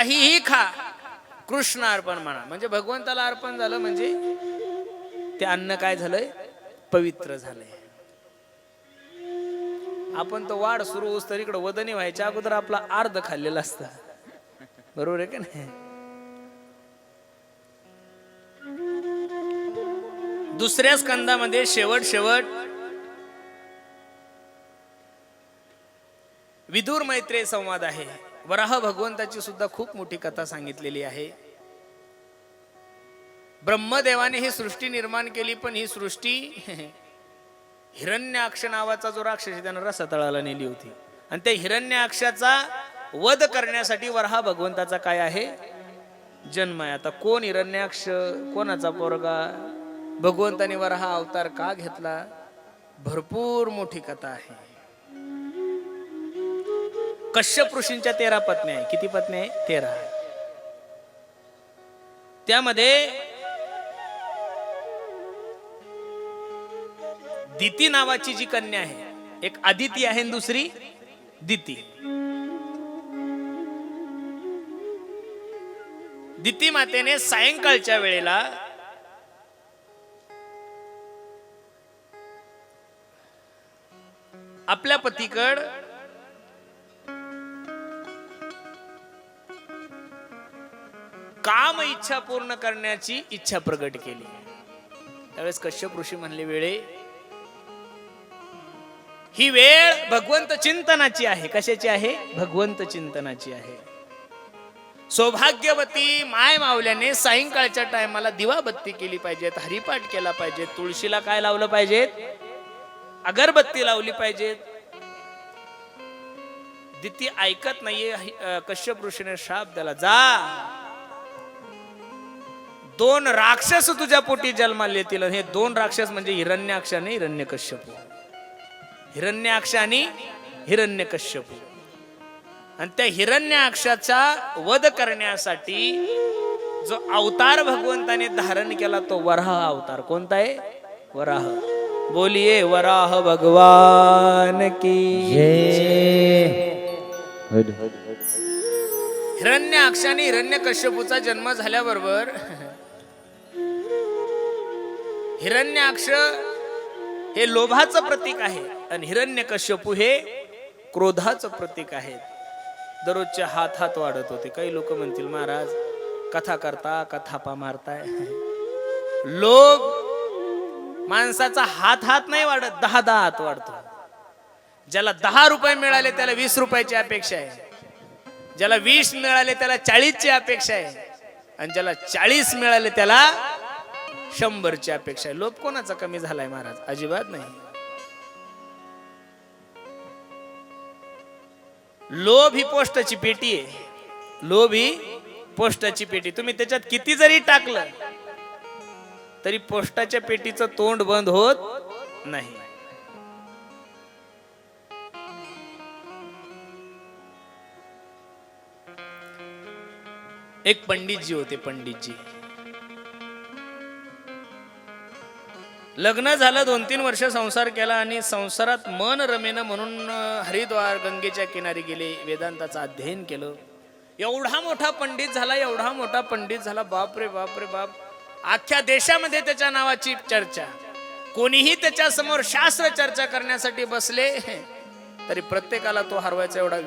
काहीही खा. कृष्ण अर्पण म्हणा. म्हणजे भगवंताला अर्पण झालं म्हणजे ते अन्न काय झालंय? पवित्र झालंय. आपण तर वाढ सुरू होस तर इकडं वदनी व्हायच्या अगोदर आपला अर्ध खाल्लेला असता. बरोबर आहे का नाही? दुसऱ्या स्कंदामध्ये शेवट शेवट विदुर मैत्रेय संवाद आहे. वराह भगवंताची सुद्धा खूप मोठी कथा सांगितलेली आहे. ब्रह्मदेवाने ही सृष्टी निर्माण केली पण ही सृष्टी हिरण्याक्ष नावाचा जो राक्षस त्यानं रसातळाला नेली होती. आणि त्या हिरण्याक्षाचा वध करण्यासाठी वराहा भगवंताचा काय आहे? जन्म आहे. आता कोण हिरण्याक्ष कोणाचा पोरगा? भगवंताने वराह अवतार का घेतला? भरपूर मोठी कथा आहे. कश्यप ऋषींच्या तेरा पत्नी आहे किती पत्नी आहे तेरा त्यामध्ये दिती नावाची जी कन्या आहे एक आदिती आहे दुसरी दिती. दिती मातेने सायंकाळच्या वेळेला आपल्या पतीकड काम इच्छा पूर्ण करण्याची इच्छा प्रगट केली. त्यावेळेस कश्यप ऋषी म्हणले वेळे ही वेळ भगवंत चिंतनाची आहे. कशाची आहे? भगवंत चिंतनाची आहे. सौभाग्यवती माय मावल्याने सायंकाळच्या टायमाला दिवाबत्ती केली पाहिजेत हरिपाठ केला पाहिजे तुळशीला काय लावलं पाहिजेत? अगरबत्ती लावली पाहिजेत. दिती ऐकत नाहीये कश्यप ऋषीने श्राप दिला जा दोन राक्षस तुझ्या पोटी जन्माला येतील. हे दोन राक्षस म्हणजे हिरण्याक्ष आणि हिरण्यकश्यप. हिरण्याक्ष आणि हिरण्यकश्यप. आणि त्या हिरण्याक्षाचा वध करण्यासाठी जो अवतार भगवंताने धारण केला तो वराह अवतार. कोणता आहे? वराह. बोलिये वराह भगवान की हिरण्याक्ष आणि हिरण्यकश्यपूचा जन्म झाल्याबरोबर हिरण्याक्ष हे लोभाचं प्रतीक आहे आणि हिरण्यकश्यपू हे क्रोधाचं प्रतीक आहे. दररोजचे हात हात वाढत होते. काही लोक म्हणतील महाराज कथा करता कथापा मारताय. लोभ माणसाचा हात हात नाही वाढत दहा दहा हात वाढतो. ज्याला दहा रुपये मिळाले त्याला वीस रुपयाची अपेक्षा आहे. ज्याला वीस मिळाले त्याला चाळीसची अपेक्षा आहे. आणि ज्याला चाळीस मिळाले त्याला शंभरची अपेक्षा आहे. लोभ कोणाचा कमी झालाय महाराज? अजिबात नाही. लोभ ही पोस्टाची पेटी आहे. लोभ ही पोस्टाची पेटी. तुम्ही त्याच्यात किती जरी टाकलं तरी पोस्टाच्या पेटीचं तोंड बंद होत नाही. एक पंडितजी होते पंडितजी. लग्न झालं दोन तीन वर्ष संसार केला आणि संसारात मन रमेनं म्हणून हरिद्वार गंगेच्या किनारी गेले वेदांताचं अध्ययन केलं. एवढा मोठा पंडित झाला एवढा मोठा पंडित झाला बाप रे बाप. रे बाप अख्ख्या देशामध्ये त्याच्या नावाची चर्चा. कोणीही त्याच्यासमोर शास्त्र चर्चा करण्यासाठी बसले तरी प्रत्येकाला तो हरवायचा एवढा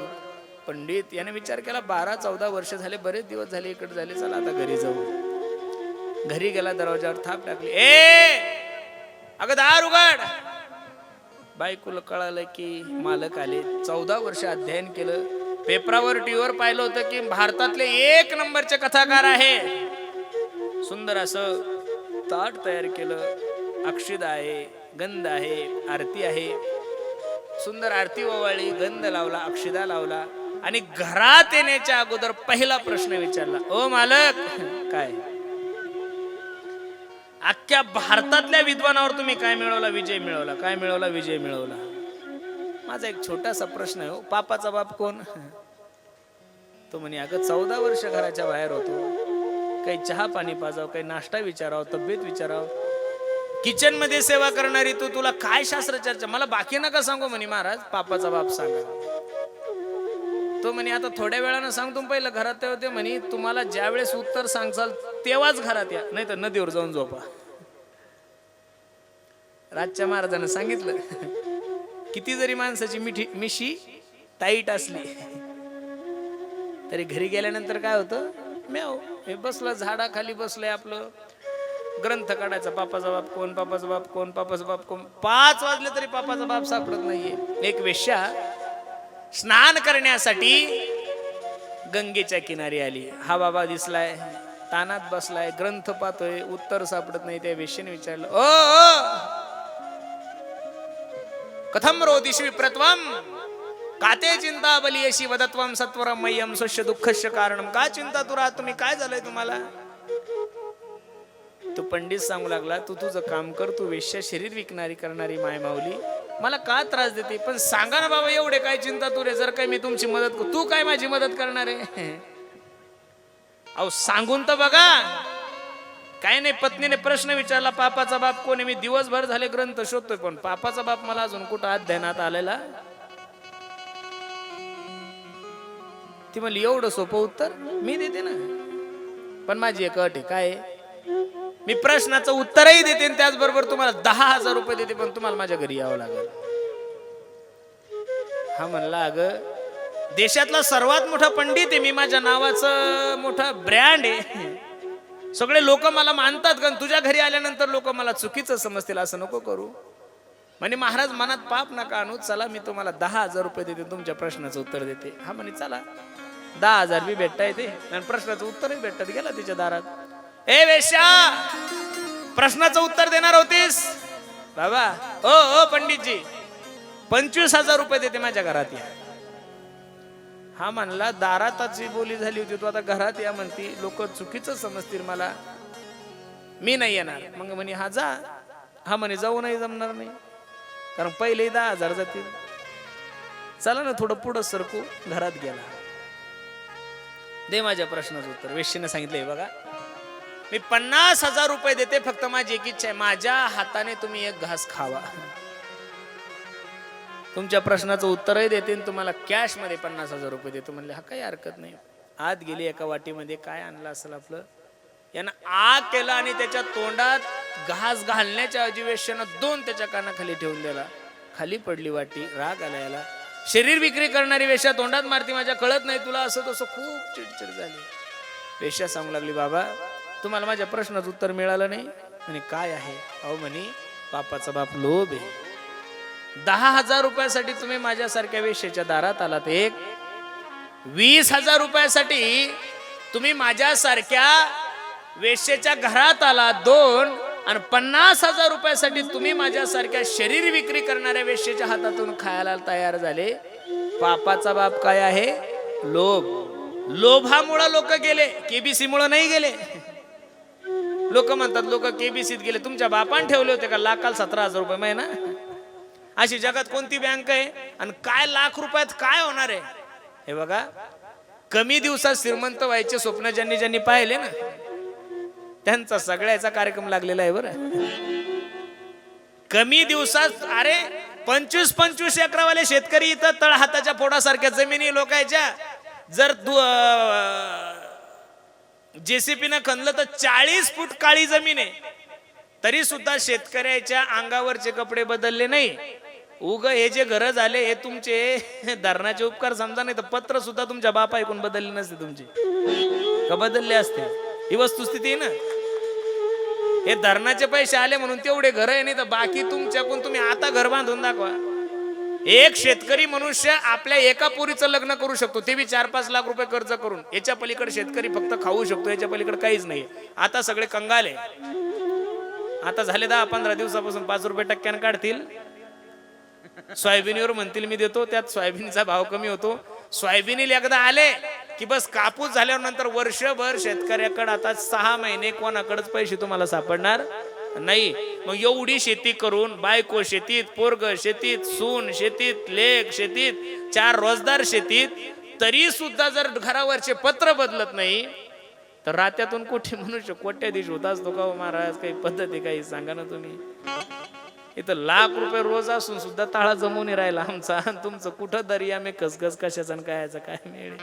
पंडित याने विचार केला बारा चौदा वर्ष झाले बरेच दिवस झाले इकडे झाले चला आता घरी जाऊ. घरी गेला दरवाजावर थाप टाकली. ए! अगं दार उघड बायकोला कळालं की मालक आले. चौदा वर्ष अध्ययन केलं. पेपरावर टीव्हीवर पाहिलं होतं की भारतातले एक नंबरचे कथाकार आहे. सुंदर असं ताट तयार केलं. अक्षिदा आहे गंध आहे आरती आहे. सुंदर आरती ओवाळी गंध लावला अक्षिदा लावला आणि घरात येण्याच्या अगोदर पहिला प्रश्न विचारला ओ मालक काय? अख्ख्या भारतातल्या विद्वानावर तुम्ही काय मिळवला? विजय मिळवला. काय मिळवला? विजय मिळवला. माझा एक छोटासा प्रश्न आहे हो. पापाचा बाप कोण? तो म्हणे अगं चौदा वर्ष घराच्या बाहेर होतो. काही चहा पाणी पाजाव काही नाश्ता विचाराव तब्येत विचाराव. किचनमध्ये सेवा करणारी तू तुला काय शास्त्र चर्चा मला बाकी नका सांगू म्हणे महाराज. पापाचा बाप सांगा. तो म्हणे आता थोड्या वेळानं सांगतो पहिलं घरात ते होते म्हणे तुम्हाला ज्यावेळेस उत्तर सांगचाल तेव्हाच घरात या. नाही तर नदीवर जाऊन झोपा. राजच्या महाराजानं सांगितलं किती जरी माणसाची मिठी मिशी टाईट असली तरी घरी गेल्यानंतर काय होतं? म्याव हे बसलं झाडाखाली बसलंय आपलं. ग्रंथ काढायचा पापाचा बाप कोण पापाचा बाप कोण पापाचा बाप कोण. पाच वाजले तरी पापाचा बाप सापडत नाहीये. एक वेश्या स्नान करण्यासाठी गंगेच्या किनारी आली. हा बाबा दिसलाय तानात बसलाय ग्रंथ पाहतोय उत्तर सापडत नाही त्या वेश्येने विचारलं ओ ओ कथम रोदिषि विप्रत्वम काते चिंता बली अशी वदत्वम सत्वरम मय्यम स्वस्य दुःखस्य कारणम का चिंता तुरा तुम्ही काय झालंय तुम्हाला? तो पंडित सांगू लागला तू तुझं काम कर तू वेश्या शरीर विकणारी करणारी माय माऊली मला का त्रास देते? पण सांगा ना बाबा एवढे काय चिंता तुरे जर काय मी तुमची मदत करू तू काय माझी मदत करणार आहे? अहो सांगून तर बघा. काय नाही पत्नीने प्रश्न विचारला पापाचा बाप कोण आहे? मी दिवसभर झाले ग्रंथ शोधतोय पण पापाचा बाप मला अजून कुठं अध्ययनात आलेला? ती म्हणली एवढं सोपं उत्तर मी देते ना. पण माझी एक अट आहे काय मी प्रश्नाचं उत्तरही देते आणि त्याचबरोबर तुम्हाला दहा हजार रुपये देते पण तुम्हाला माझ्या घरी यावं लागेल. हा म्हणला अगं देशातला सर्वात मोठा पंडित आहे मी माझ्या नावाचं मोठा ब्रँड आहे. सगळे लोक मला मानतात कारण तुझ्या घरी आल्यानंतर लोक मला चुकीचं समजतील असं नको करू. म्हणे महाराज मनात पाप नका आणू चला मी तुम्हाला दहा हजार रुपये देते तुमच्या प्रश्नाचं उत्तर देते. हा म्हणे चला दहा हजार बी भेटता येते आणि प्रश्नाचं उत्तरही भेटतात गेला तिच्या दारात. ए वेश्या प्रश्नाचं उत्तर देणार होतीस? बाबा ओ ओ पंडितजी पंचवीस हजार रुपये देते माझ्या घरात या. हा म्हणला दाराताची बोली झाली होती तू आता घरात या म्हणती. लोक चुकीच समजतील मला. मी नाही येणार. मग म्हणे हा जा. हा म्हणे जाऊ नाही जमणार नाही. कारण पहिले दहा हजार जातील. चला ना थोडं पुढं सरकू. घरात गेला. दे माझ्या प्रश्नाचं उत्तर. वेश्येने सांगितलंय बघा. मी पन्नास हजार रुपये देते फक्त माझी एक इच्छा आहे. माझ्या हाताने तुम्ही एक घास खावा. तुमच्या प्रश्नाचं उत्तरही देते तुम्हाला कॅशमध्ये पन्नास हजार रुपये देतो. म्हणले हा काही हरकत नाही. आत गेली एका वाटीमध्ये काय आणलं असेल आपलं? यानं आग केलं आणि त्याच्या तोंडात घास घालण्याच्या अधिवेशनात दोन त्याच्या कानाखाली ठेवून दिला. खाली पडली वाटी राग आला याला. शरीर विक्री करणारी वेशा तोंडात मारती माझ्या कळत नाही तुला. असं तसं खूप चिडचिड झाली. वेशा सांगू लागली बाबा तुम्हाला माझ्या प्रश्नाचं उत्तर मिळालं नाही. म्हणे काय आहे? अहो म्हणे बापाचा बाप लोभ आहे. दहा हजार रुपयासाठी तुम्ही माझ्यासारख्या वेशेच्या दारात आलात एक. वीस हजार रुपयासाठी तुम्ही माझ्यासारख्या वेश्येच्या घरात आलात दोन. आणि पन्नास हजार रुपयासाठी तुम्ही माझ्यासारख्या शरीर विक्री करणाऱ्या वेश्येच्या हातातून खायला तयार झाले. पापाचा बाप काय आहे? लोभ. लोभामुळं लोक गेले. केबीसी मुळे नाही गेले. लोक म्हणतात लोक केबीसीत गेले तुमच्या बापान ठेवले होते का लाखाला सतरा हजार रुपये महिना अशी जगात कोणती बँक आहे? आणि काय लाख रुपयात काय होणार आहे? हे बघा कमी दिवसात श्रीमंत व्हायचे स्वप्न ज्यांनी ज्यांनी पाहिले ना त्यांचा सगळ्याचा कार्यक्रम लागलेला आहे बरं. कमी दिवसात अरे पंचवीस पंचवीस एकरावाले शेतकरी इथं तळ हाताच्या पोटासारख्या जमिनी लोकायच्या. जर तू जेसीपीनं खणलं तर चाळीस फूट काळी जमीन आहे. तरी सुद्धा शेतकऱ्याच्या अंगावरचे कपडे बदलले नाही. उग हे जे घर झाले हे तुमचे धरणाचे उपकार समजा नाही तर पत्र सुद्धा तुमच्या बापा ऐकून बदलले नसते तुमचे. का बदलले असते? ही वस्तुस्थिती आहे ना? हे धरणाचे पैसे आले म्हणून तेवढे घर आहे नाही तर बाकी तुमच्याकडून तुम्ही आता घर बांधून दाखवा. एक शेतकरी मनुष्य आपल्या एका पोरीचं लग्न करू शकतो. ते बी चार पाच लाख रुपये खर्च करून. याच्या पलीकडे शेतकरी फक्त खाऊ शकतो. याच्या पलीकडे काहीच नाही आता सगळे कंगाल आहे. आता झाले दहा पंधरा दिवसापासून पाच रुपये टक्क्यानं काढतील. सोयाबीनवर म्हणतील मी देतो. त्यात सोयाबीनचा भाव कमी होतो. सोयाबीन एकदा आले की बस कापूस झाल्यावर नंतर वर्षभर शेतकऱ्याकडे आता सहा महिने कोणाकडेच पैसे तुम्हाला सापडणार नाही. मग एवढी शेती करून बायको शेतीत पोरग शेतीत सून शेतीत लेख शेतीत चार रोजदार शेतीत तरी सुद्धा जर घरावरचे पत्र बदलत नाही तर रात्यातून कुठे मनुष्य कोट्याधीश होताच तो का हो महाराज? काही पद्धती काही सांगा ना तुम्ही. इथं लाख रुपये रोज असून सुद्धा ताळा जमून राहिला आमचा. आणि तुमचं कुठं दर्या मे कसगस कशाचा आणि कायचा काय मिळेल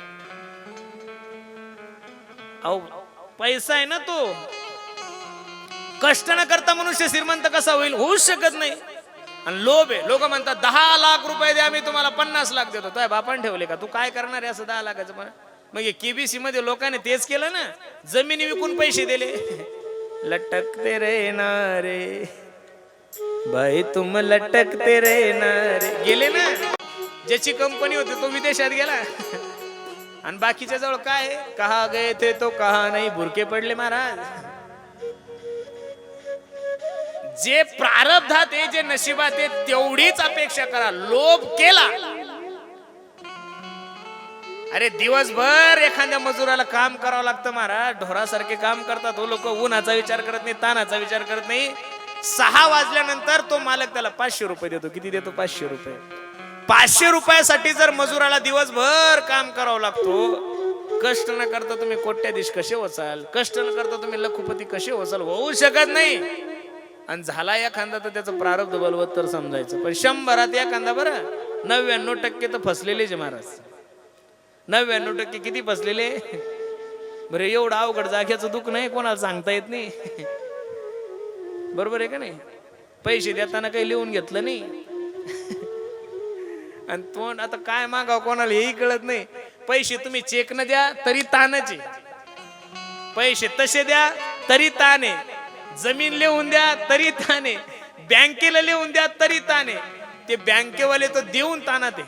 अहो पैसा आहे ना तो. कष्ट न करता मनुष्य श्रीमंत कसा होईल? होऊच शकत नाही. आणि लोभ आहे लोक म्हणतात दहा लाख रुपये द्या मी तुम्हाला पन्नास लाख देतो. काय बापान ठेवले का? तू काय करणार आहे असं दहा लाखाचं? पण मग केबीसी मध्ये लोकांनी तेच केलं ना? जमिनी विकून पैसे दिले. लटकते रे ना रे भाई तुम लटकते रे ना रे गेले ना? ज्याची कंपनी होती तो विदेशात गेला. आणि बाकीच्या जवळ काय? कहा गए थे तो कहा नाही? बुरके पडले महाराज. जे प्रारब्धात आहे जे नशिबात आहे तेवढीच अपेक्षा करा. लोभ केला. अरे दिवसभर एखाद्या मजुराला काम करावं लागतं महाराज. ढोरासारखे काम करतात हो लोक. उन्हाचा विचार करत नाही तानाचा विचार करत नाही. सहा वाजल्यानंतर तो मालक त्याला पाचशे रुपये देतो. किती देतो? पाचशे रुपये. पाचशे रुपयासाठी जर मजुराला दिवसभर काम करावं लागतो कष्ट न करता तुम्ही कोट्याधीश कसे वचाल कष्ट न करता तुम्ही लखुपती कसे वचाल होऊ शकत नाही. आणि झाला एखादा तर त्याचं प्रारब्ध बलवत तर समजायचं. पण शंभरात एखादा बरं. नव्याण्णव टक्के तर फसलेलेच आहे महाराज. नव्याण्णव टक्के किती फसलेले? बरं एवढं अवघड जाग्याचं दुःख नाही कोणाला सांगता येत नाही. बरोबर आहे का नाही? पैसे देताना काही लिहून घेतलं नाही. आणि तोंड आता काय मागाव कोणाला हेही कळत नाही. पैसे तुम्ही चेक न द्या तरी तानाचे पैसे तसे द्या तरी ताने जमीन लिहून द्या तरी ताने. बँकेला लिहून द्या तरी ताने. ते बँकेवाले तर देऊन ताना ते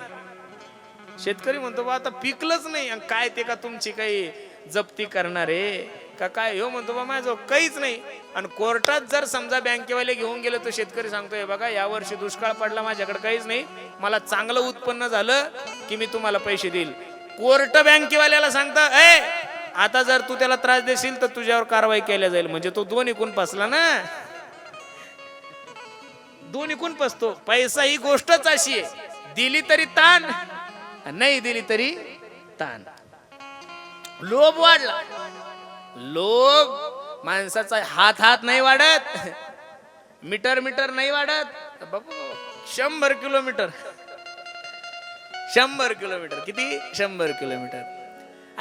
शेतकरी म्हणतो बा आता पिकलंच नाही. आणि काय ते का तुमची काही जप्ती करणार आहे? का काय हो म्हणतो बा माझं काहीच नाही. आणि कोर्टात जर समजा बँकेवाले घेऊन गेले तर शेतकरी सांगतोय बघा या वर्षी दुष्काळ पडला माझ्याकडे काहीच नाही. मला चांगलं उत्पन्न झालं की मी तुम्हाला पैसे देईल. कोर्ट बँकेवाल्याला सांगता ए आता जर तू त्याला त्रास देशील तर तुझ्यावर कारवाई केल्या जाईल. म्हणजे तो दोन इकून फसला ना? दोन इकून फसतो. पैसा ही गोष्टच अशी आहे. दिली तरी ताण नाही दिली तरी ताण. लोभ वाढला. लोभ माणसाचा हात हात नाही वाढत. मीटर मीटर नाही वाढत. बाबू शंभर किलोमीटर. शंभर किलोमीटर. किती? शंभर किलोमीटर.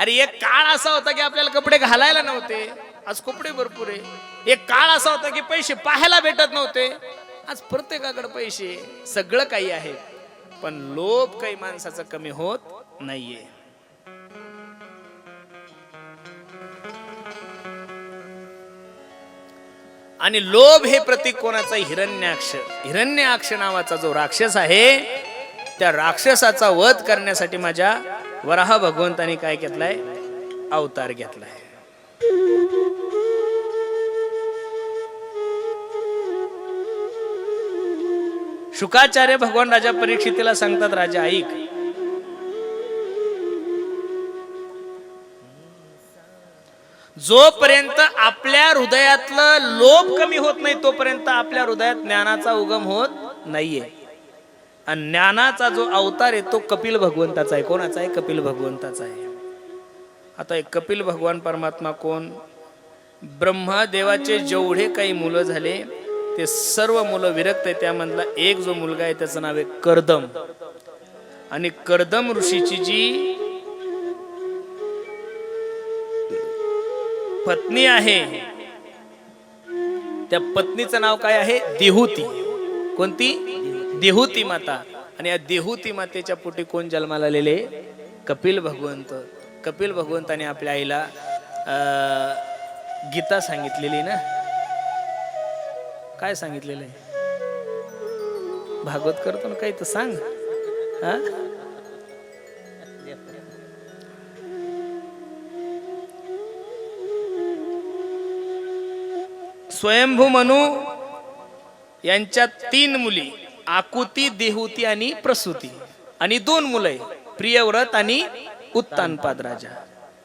अरे एक काळ असा होता की आपल्याला कपडे घालायला नव्हते. आज कपडे भरपूर आहे. एक काळ असा होता की पैसे पाहायला भेटत नव्हते. आज प्रत्येकाकडे पैसे सगळं काही आहे. पण लोभ काही माणसाचा कमी होत नाहीये. आणि लोभ हे प्रतीक कोणाचा? हिरण्याक्ष. हिरण्याक्ष नावाचा जो राक्षस आहे त्या राक्षसाचा वध करण्यासाठी माझ्या वराह भगवंतानी काय घेतलाय? अवतार घेतलाय. शुकाचार्य भगवान राजा परीक्षितीला सांगतात राजा ऐक. जोपर्यंत आपल्या हृदयातलं लोभ कमी होत नाही तोपर्यंत आपल्या हृदयात ज्ञानाचा उगम होत नाहीये. आणि ज्ञानाचा जो अवतार आहे तो कपिल भगवंताचा आहे. कोणाचा आहे? कपिल भगवंताचा आहे. आता एक कपिल भगवान परमात्मा कोण? ब्रह्मा देवाचे जेवढे काही मुलं झाले ते सर्व मुलं विरक्त आहे त्यामधला एक जो मुलगा आहे त्याचं नाव आहे कर्दम. आणि कर्दम ऋषीची जी पत्नी आहे त्या पत्नीचं नाव काय आहे? देहूती. कोणती? देहूती माता. आणि या देहूती मातेच्या पोटी कोण जन्माला आलेले? कपिल भगवंत. कपिल भगवंताने आपल्या आईला गीता सांगितलेली ना? काय सांगितलेलं आहे? भागवत करतो ना काही तर सांग. हा? स्वयंभू मनू यांच्या तीन मुली. आकुती देहुती आणि प्रसूती. आणि दोन मुलं आहे प्रियव्रत आणि उत्तानपाद राजा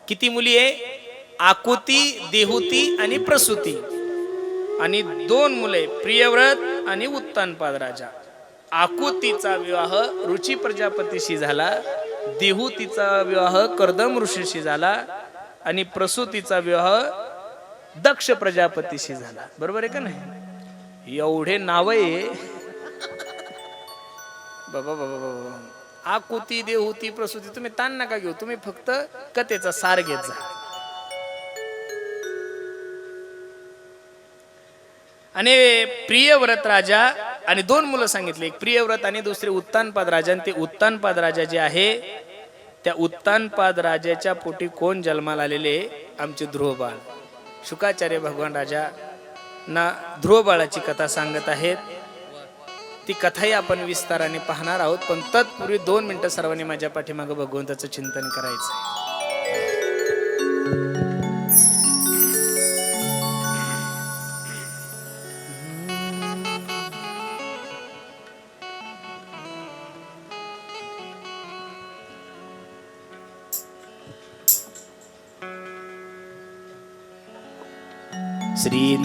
किती मुली आहे? आकुती देहुती आणि प्रसूती. आणि दोन मुले प्रियव्रत आणि उत्तानपाद राजा आकुतीचा विवाह रुची प्रजापतीशी झाला देहुतीचा विवाह कर्दम ऋषीशी झाला आणि प्रसूतीचा विवाह दक्ष प्रजापतीशी झाला. बरोबर आहे का नाही? एवढे नाव आहे. बाबा बाबा बाबा आकुती देहूती प्रसूती तुम्ही ताण नका घेऊ. तुम्ही फक्त कथेचा सार घेत जा. आणि प्रियव्रत राजा आणि दोन मुलं सांगितले. एक प्रियव्रत आणि दुसरे उत्तानपाद राजा. आणि ते उत्तानपाद राजा जे आहे त्या उत्तानपाद राजाच्या पोटी कोण जन्माला आलेले? आमचे ध्रुवबाळ. शुकाचार्य भगवान राजा ना ध्रुवबाळाची कथा सांगत आहेत. ती कथाही आपण विस्ताराने पाहणार आहोत. पण तत्पूर्वी दोन मिनटं सर्वांनी माझ्या पाठीमागं भगवंताचं चिंतन करायचं